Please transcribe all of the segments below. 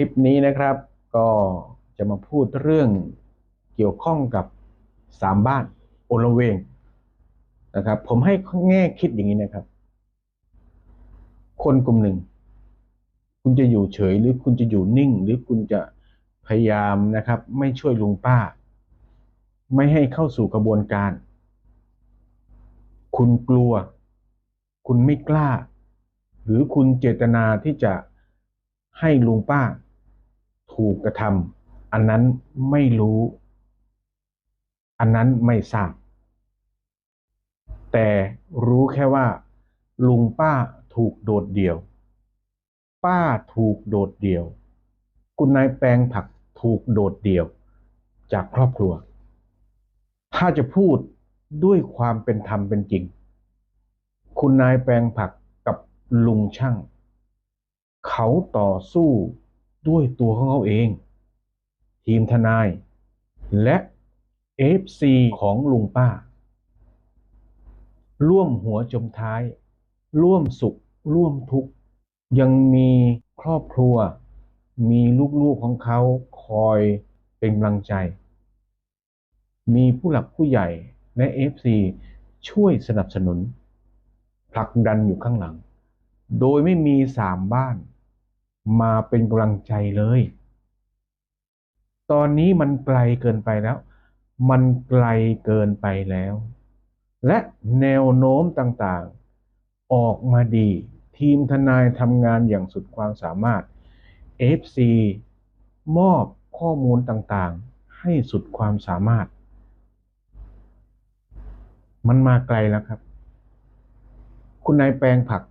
ลิปนี้นะครับ ก็จะมาพูดเรื่องเกี่ยวข้องกับสามบ้านโอลเวงนะครับ ผมให้แง่คิดอย่างนี้นะครับ คนกลุ่มหนึ่ง คุณจะอยู่เฉยหรือคุณจะอยู่นิ่ง หรือคุณจะพยายามนะครับ ไม่ช่วยลุงป้า ไม่ให้เข้าสู่กระบวนการ คุณกลัว คุณไม่กล้า หรือคุณเจตนาที่จะให้ลุงป้า ถูกกระทำอันนั้นไม่รู้ อันนั้นไม่ทราบ แต่รู้แค่ว่า ลุงป้าถูกโดดเดี่ยว ป้าถูกโดดเดี่ยว คุณนายแปลงผักถูกโดดเดี่ยว จากครอบครัว ถ้าจะพูดด้วยความเป็นธรรมเป็นจริง คุณนายแปลงผักกับลุงช่าง เขาต่อสู้ ด้วยตัวของเขาเอง ทีมทนาย และเอฟซีของลุงป้า ร่วมหัวจมท้าย ร่วมสุข ร่วมทุกข์ยังมีครอบครัว มีลูกๆของเขาคอยเป็นกำลังใจ มีผู้หลักผู้ใหญ่และเอฟซีช่วยสนับสนุนผลักดันอยู่ข้างหลัง โดยไม่มีสามบ้าน มาเป็นกำลังใจเลย ตอนนี้มันไกลเกินไปแล้ว มันไกลเกินไปแล้ว และแนวโน้มต่างๆ ออกมาดี ทีมทนายทำงานอย่างสุดความสามารถ FC มอบข้อมูลต่างๆ ให้สุดความสามารถ มันมาไกลแล้วครับ คุณนายแปลงผัก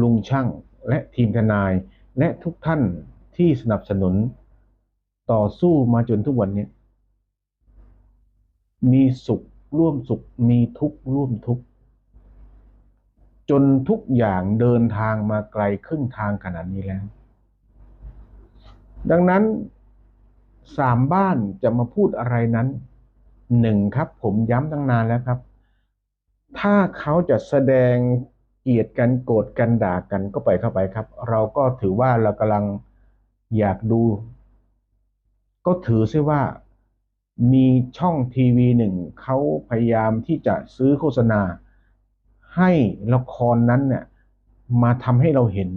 ลุงช่าง และทีมทนาย และทุกท่านที่สนับสนุน ต่อสู้มาจนทุกวันนี้ มีสุขร่วมสุข มีทุกข์ร่วมทุกข์ จนทุกอย่างเดินทางมาไกลครึ่งทางขนาดนี้แล้ว ดังนั้นสามบ้านจะมาพูดอะไรนั้นหนึ่งครับ ผมย้ำตั้งนานแล้วครับ ถ้าเขาจะแสดง เกลียดกันโกรธกันด่ากันก็ไปเข้าไปครับ เราก็ถือว่าเรากำลังอยากดู ก็ถือซิว่ามีช่องทีวีหนึ่งเขาพยายามที่จะซื้อโฆษณา ให้ละครนั้นเนี่ยมาทำให้เราเห็น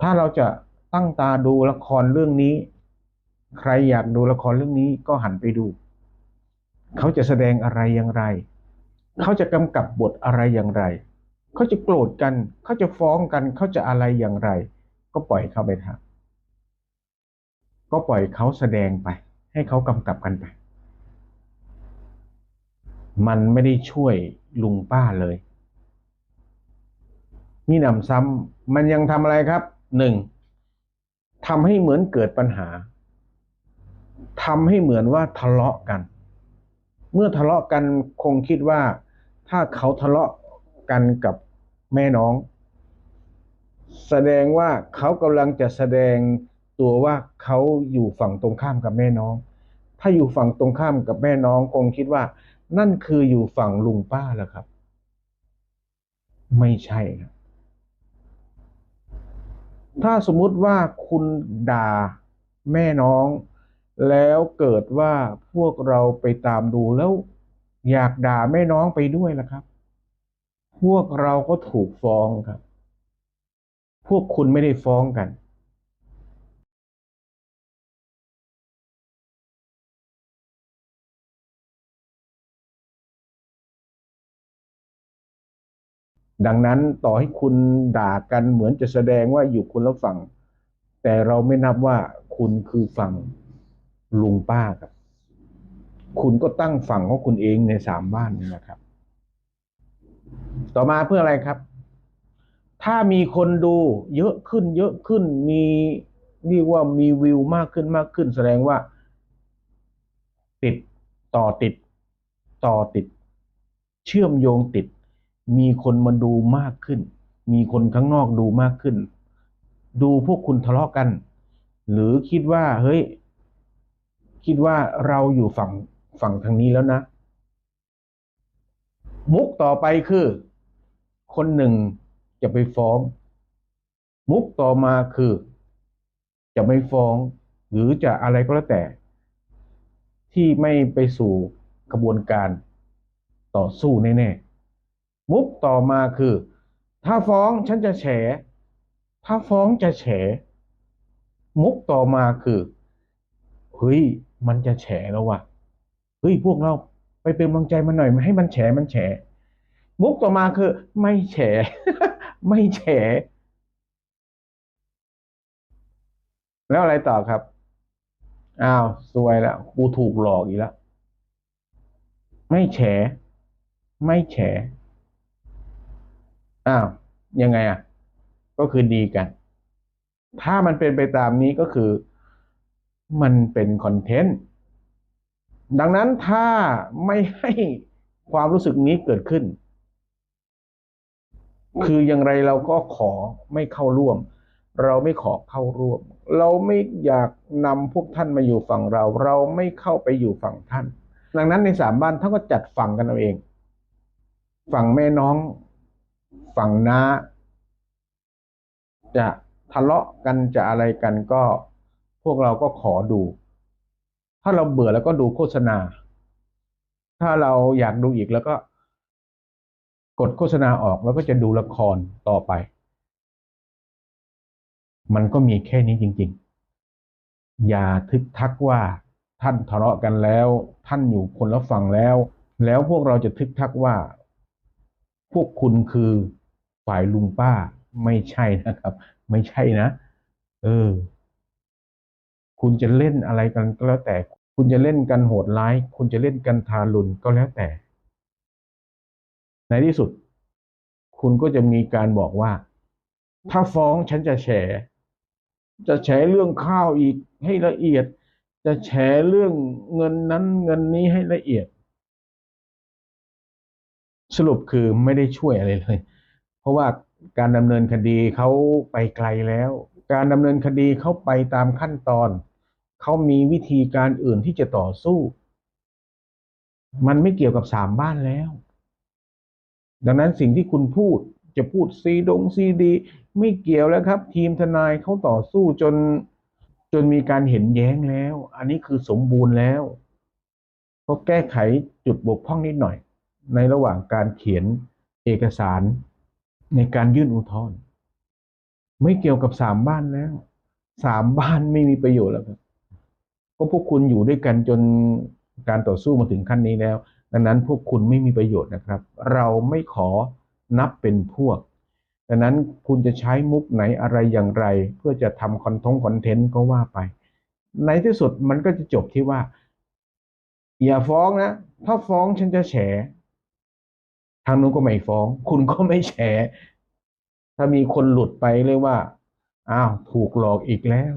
ถ้าเราจะตั้งตาดูละครเรื่องนี้ ใครอยากดูละครเรื่องนี้ก็หันไปดู เขาจะแสดงอะไรอย่างไร เขาจะกำกับบทอะไรอย่างไร เขาจะโกรธกัน เขาจะฟ้องกัน เขาจะอะไรอย่างไร ก็ปล่อยเขาไปทำก็ปล่อยเขาแสดงไป ให้เขากำกับกันไป มันไม่ได้ช่วยลุงป้าเลยนี่นำซ้ำมันยังทำอะไรครับหนึ่งทำให้เหมือนเกิดปัญหาทำให้เหมือนว่าทะเลาะกัน เมื่อทะเลาะกันคงคิดว่า ถ้าเขาทะเลาะกันกับแม่น้อง แสดงว่าเขากำลังจะแสดงตัวว่าเขาอยู่ฝั่งตรงข้ามกับแม่น้อง ถ้าอยู่ฝั่งตรงข้ามกับแม่น้องคงคิดว่า นั่นคืออยู่ฝั่งลุงป้าแล้วครับ ไม่ใช่ครับถ้าสมมุติว่าคุณด่าแม่น้อง แล้วเกิดว่าพวกเราไปตามดูแล้ว อยากด่าแม่น้องไปด้วยล่ะครับ พวกเราก็ถูกฟ้องครับ พวกคุณไม่ได้ฟ้องกัน ดังนั้นต่อให้คุณด่ากันเหมือนจะแสดงว่าอยู่คนละฝั่ง แต่เราไม่นับว่าคุณคือฝั่งลุงป้าครับ คุณก็ตั้งฝั่งของคุณเองในสามบ้านนี่นะครับ ต่อมาเพื่ออะไรครับ ถ้ามีคนดูเยอะขึ้น เยอะขึ้นมีเรียกว่ามีวิวมากขึ้นมากขึ้น แสดงว่า ติดต่อติด ต่อติด เชื่อมโยงติด มีคนมาดูมากขึ้น มีคนข้างนอกดูมากขึ้น ดูพวกคุณทะเลาะกัน หรือคิดว่า เฮ้ย คิดว่าเราอยู่ฝั่ง ฝั่งทางนี้แล้วนะ มุกต่อไปคือ คนหนึ่งจะไปฟ้อง มุกต่อมาคือ จะไม่ฟ้อง หรือจะอะไรก็แล้วแต่ ที่ไม่ไปสู่กระบวนการต่อสู้แน่ๆ มุกต่อมาคือ ถ้าฟ้องฉันจะแฉ ถ้าฟ้องจะแฉ มุกต่อมาคือ เฮ้ย มันจะแฉแล้วว่ะ ฮ้ยพวกเราไปเป็นกำลังใจมันหน่อยมาให้มันแฉมันแฉมุกต่อมาคือ ไม่แฉ ไม่แฉ แล้วอะไรต่อครับอ้าวซวยแล้วกูถูกหลอกอีกแล้วไม่แฉ ไม่แฉอ้าวยังไงอะ ก็คือดีกัน ถ้ามันเป็นไปตามนี้ก็คือ มันเป็นคอนเทนต์ ดังนั้นถ้าไม่ให้ความรู้สึกนี้เกิดขึ้น คืออย่างไรเราก็ขอไม่เข้าร่วม เราไม่ขอเข้าร่วม เราไม่อยากนำพวกท่านมาอยู่ฝั่งเรา เราไม่เข้าไปอยู่ฝั่งท่าน ดังนั้นในสามบ้านท่านก็จัดฝั่งกันเอาเอง ฝั่งแม่น้อง ฝั่งน้าจะทะเลาะกันจะอะไรกันก็ พวกเราก็ขอดู ถ้าเราเบื่อแล้วก็ดูโฆษณา ถ้าเราอยากดูอีกแล้วก็ กดโฆษณาออกแล้วก็จะดูละครต่อไป มันก็มีแค่นี้จริง ๆ อย่าทึกทักว่าท่านทะเลาะกันแล้ว ท่านอยู่คนละฝั่งแล้ว แล้วพวกเราจะทึกทักว่า พวกคุณคือฝ่ายลุงป้าไม่ใช่นะครับ ไม่ใช่นะ เออ คุณจะเล่นอะไรกันก็แล้วแต่ คุณจะเล่นกันโหดร้าย คุณจะเล่นกันทารุณก็แล้วแต่ ในที่สุด คุณก็จะมีการบอกว่า ถ้าฟ้องฉันจะแฉ จะแฉเรื่องข้าวอีกให้ละเอียด จะแฉเรื่องเงินนั้นเงินนี้ให้ละเอียด สรุปคือไม่ได้ช่วยอะไรเลย เพราะว่าการดำเนินคดีเขาไปไกลแล้ว การดำเนินคดีเขาไปตามขั้นตอน เขามีวิธีการอื่นที่จะต่อสู้ มันไม่เกี่ยวกับสามบ้านแล้ว ดังนั้นสิ่งที่คุณพูดจะพูดซีดงซีดี ไม่เกี่ยวแล้วครับ ทีมทนายเขาต่อสู้จนจนมีการเห็นแย้งแล้ว อันนี้คือสมบูรณ์แล้วก็แก้ไขจุดบกพร่องนิดหน่อย ในระหว่างการเขียนเอกสารในการยื่นอุทธรณ์ ไม่เกี่ยวกับสามบ้านแล้ว สามบ้านไม่มีประโยชน์แล้วครับก็พวกคุณอยู่ด้วยกันจนการต่อสู้มาถึงขั้นนี้แล้ว ดังนั้นพวกคุณไม่มีประโยชน์นะครับ เราไม่ขอนับเป็นพวก ดังนั้นคุณจะใช้มุกไหนอะไรอย่างไร เพื่อจะทำคอนทงคอนเทนต์ก็ว่าไป ในที่สุดมันก็จะจบที่ว่า อย่าฟ้องนะ ถ้าฟ้องฉันจะแฉ ทางนู้นก็ไม่ฟ้อง คุณก็ไม่แฉ ถ้ามีคนหลุดไปเรียกว่าอ้าวถูกหลอกอีกแล้ว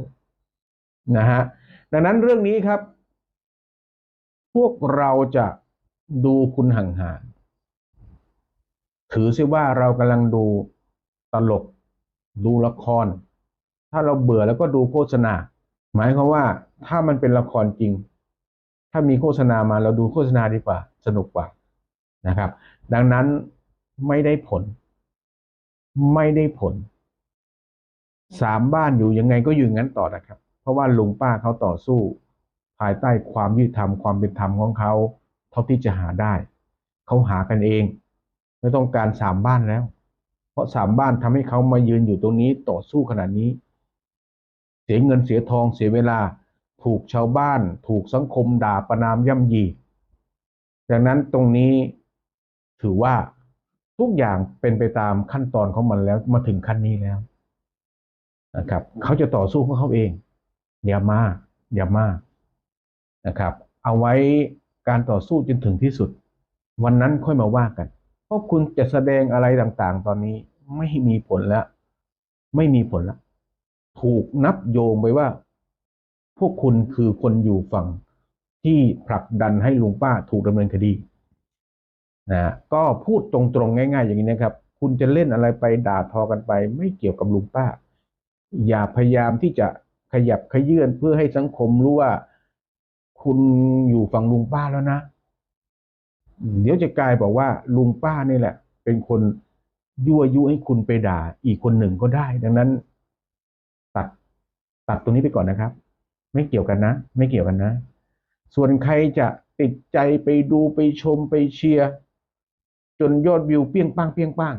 นะฮะดังนั้นเรื่องนี้ครับ พวกเราจะดูคุณห่างๆถือซิว่าเรากำลังดูตลก ดูละคร ถ้าเราเบื่อแล้วก็ดูโฆษณา หมายความว่าถ้ามันเป็นละครจริง ถ้ามีโฆษณามาเราดูโฆษณาดีกว่า สนุกกว่านะครับ ดังนั้นไม่ได้ผล ไม่ได้ผลสามบ้านอยู่ยังไงก็อยู่งั้นต่อนะครับ เพราะว่าลุงป้าเขาต่อสู้ ภายใต้ความยุติธรรมความเป็นธรรมของเขา เท่าที่จะหาได้ เขาหากันเอง ไม่ต้องการสามบ้านแล้ว เพราะสามบ้านทำให้เขามายืนอยู่ตรงนี้ต่อสู้ขนาดนี้ เสียเงินเสียทองเสียเวลา ถูกชาวบ้าน ถูกสังคมด่าประนามย่ำยี ดังนั้นตรงนี้ถือว่า ทุกอย่างเป็นไปตามขั้นตอนของมันแล้วมาถึงขั้นนี้แล้วนะครับ เขาจะต่อสู้ของเขาเอง อย่ามาอย่ามานะครับ เอาไว้การต่อสู้จนถึงที่สุด วันนั้นค่อยมาว่ากันเพราะคุณจะแสดงอะไรต่างๆ ตอนนี้ไม่มีผลแล้ว ไม่มีผลแล้วถูกนับโยงไปว่า พวกคุณคือคนอยู่ฝั่งที่ผลักดันให้ลุงป้าถูกดำเนินคดี นะก็พูดตรงๆง่าย ๆ อย่างนี้นะครับ คุณจะเล่นอะไรไปด่าทอกันไป ไม่เกี่ยวกับลุงป้า อย่าพยายามที่จะขยับขยื่นเพื่อให้สังคมรู้ว่า คุณอยู่ฝั่งลุงป้าแล้วนะ เดี๋ยวจะกลายบอกว่าลุงป้านี่แหละ เป็นคนยั่วยุให้คุณไปด่า อีกคนหนึ่งก็ได้ ดังนั้น ตัดตัดตรงนี้ไปก่อนนะครับ ไม่เกี่ยวกันนะ ไม่เกี่ยวกันนะ ส่วนใครจะติดใจไปดูไปชมไปเชียร์ จนยอดวิวเปี้ยงป้างเปี้ยงป้าง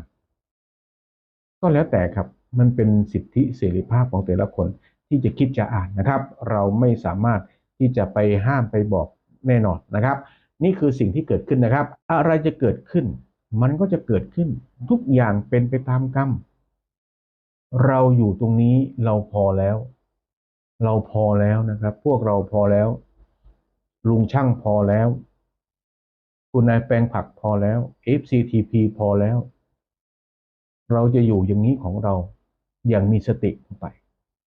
ก็แล้วแต่ครับมันเป็นสิทธิเสรีภาพของแต่ละคนที่จะคิดจะอ่านนะครับ เราไม่สามารถที่จะไปห้ามไปบอกแน่นอนนะครับ นี่คือสิ่งที่เกิดขึ้นนะครับ อะไรจะเกิดขึ้น มันก็จะเกิดขึ้น ทุกอย่างเป็นไปตามกรรม เราอยู่ตรงนี้เราพอแล้ว เราพอแล้วนะครับ พวกเราพอแล้ว ลุงช่างพอแล้ว คุณนายแปลงผักพอแล้ว FCTP พอแล้ว เราจะอยู่อย่างนี้ของเราอย่างมีสติไป